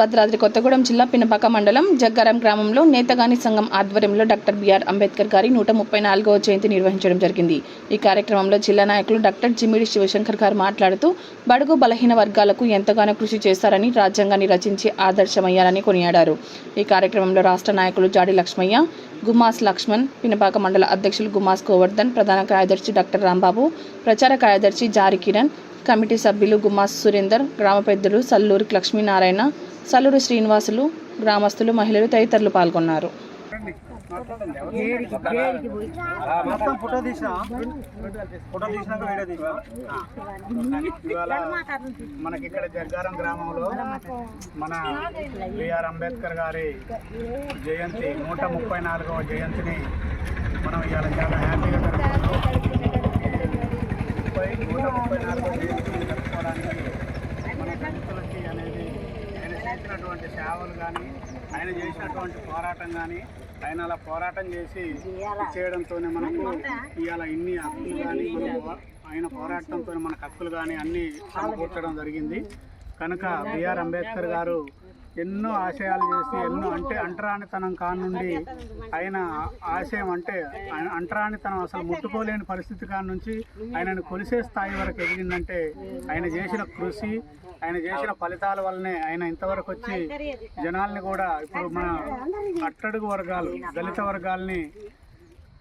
భద్రాద్రి కొత్తగూడెం జిల్లా పినపాక మండలం జగ్గారం గ్రామంలో నేతగాని సంఘం ఆధ్వర్యంలో డాక్టర్ బిఆర్ అంబేద్కర్ గారి నూట ముప్పై నాలుగవ జయంతి నిర్వహించడం జరిగింది. ఈ కార్యక్రమంలో జిల్లా నాయకులు డాక్టర్ జిమిడి శివశంకర్ గారు మాట్లాడుతూ బడుగు బలహీన వర్గాలకు ఎంతగానో కృషి చేశారని రాజ్యాంగాన్ని రచించి ఆదర్శమయ్యారని కొనియాడారు. ఈ కార్యక్రమంలో రాష్ట్ర నాయకులు జాడి లక్ష్మయ్య గుమాస్ లక్ష్మణ్ పినపాక మండల అధ్యక్షులు గుమాస్ గోవర్ధన్ ప్రధాన కార్యదర్శి డాక్టర్ రాంబాబు ప్రచార కార్యదర్శి జారి కిరణ్ కమిటీ సభ్యులు గుమాస్ సురేందర్ గ్రామ పెద్దలు సల్లూరి లక్ష్మీనారాయణ సల్లూరు శ్రీనివాసులు గ్రామస్తులు మహిళలు తదితరులు పాల్గొన్నారు. మొత్తం ఫోటో తీసినా? ఫోటో తీసినాక వీడియో తీసినా? మనకి ఇక్కడ జగ్గారం గ్రామంలో మన బిఆర్ అంబేద్కర్ గారి జయంతి నూట ముప్పై నాలుగవ జయంతిని మనం ఇవాళ చాలా హ్యాపీగా ముప్పై నూట ముప్పై నాలుగవ జయంతి జరుపుకోవడానికి మన దళితులకి అనేది ఆయన చేసినటువంటి సేవలు కానీ ఆయన చేసినటువంటి పోరాటం కానీ ఆయన అలా పోరాటం చేసి చేయడంతోనే మనకు ఇవాళ ఇన్ని హక్కులు కానీ ఆయన పోరాటంతో మనకు హక్కులు కానీ అన్నీ సమకూర్చడం జరిగింది. కనుక బిఆర్ అంబేద్కర్ గారు ఎన్నో ఆశయాలు చేసి ఎన్నో అంటే అంటరానితనం కానుండి ఆయన ఆశయం అంటే ఆయన అంటరానితనం అసలు ముట్టుకోలేని పరిస్థితి కాడ నుంచి ఆయనను కొలిసే స్థాయి వరకు ఎదిగిందంటే ఆయన చేసిన కృషి ఆయన చేసిన ఫలితాల వల్లనే ఆయన ఇంతవరకు వచ్చి జనాల్ని కూడా ఇప్పుడు మన అట్టడుగు వర్గాలు దళిత వర్గాల్ని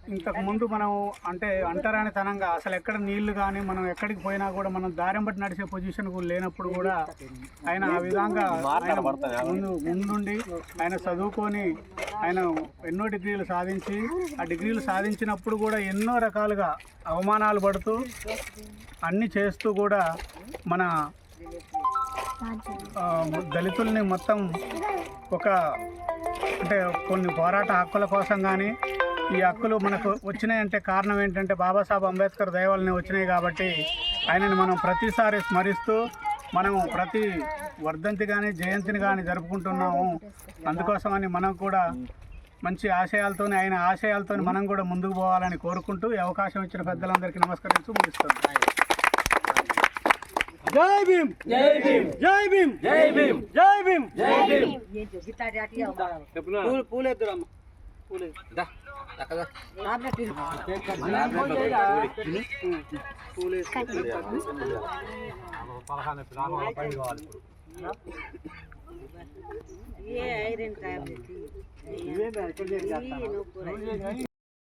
ఇంతకు ముందు మనం అంటే అంటరానితనంగా అసలు ఎక్కడ నీళ్ళు కానీ మనం ఎక్కడికి పోయినా కూడా మనం దారం బట్టి నడిచే పొజిషన్ లేనప్పుడు కూడా ఆయన ఆ విధంగా ముందు ముందుండి ఆయన చదువుకొని ఆయన ఎన్నో డిగ్రీలు సాధించి ఆ డిగ్రీలు సాధించినప్పుడు కూడా ఎన్నో రకాలుగా అవమానాలు పడుతూ అన్నీ చేస్తూ కూడా మన దళితుల్ని మొత్తం ఒక అంటే కొన్ని పోరాట హక్కుల కోసం కానీ ఈ హక్కులు మనకు వచ్చినాయంటే కారణం ఏంటంటే బాబాసాహెబ్ అంబేద్కర్ దయవల్లనే వచ్చినాయి కాబట్టి ఆయనని మనం ప్రతిసారి స్మరిస్తూ మనం ప్రతి వర్ధంతి కానీ జయంతిని కానీ జరుపుకుంటున్నాము. అందుకోసమని మనం కూడా మంచి ఆశయాలతోనే ఆయన ఆశయాలతో మనం కూడా ముందుకు పోవాలని కోరుకుంటూ ఈ అవకాశం ఇచ్చిన పెద్దలందరికీ నమస్కరిస్తూ ముగిస్తాను. జై భీమ్! జై భీమ్! జై భీమ్! జై భీమ్! జై భీమ్! జై భీమ్! పూలు పూలేద్దురమ్మ. పూలేదు. ఇవే ఎక్కడ చేస్తాను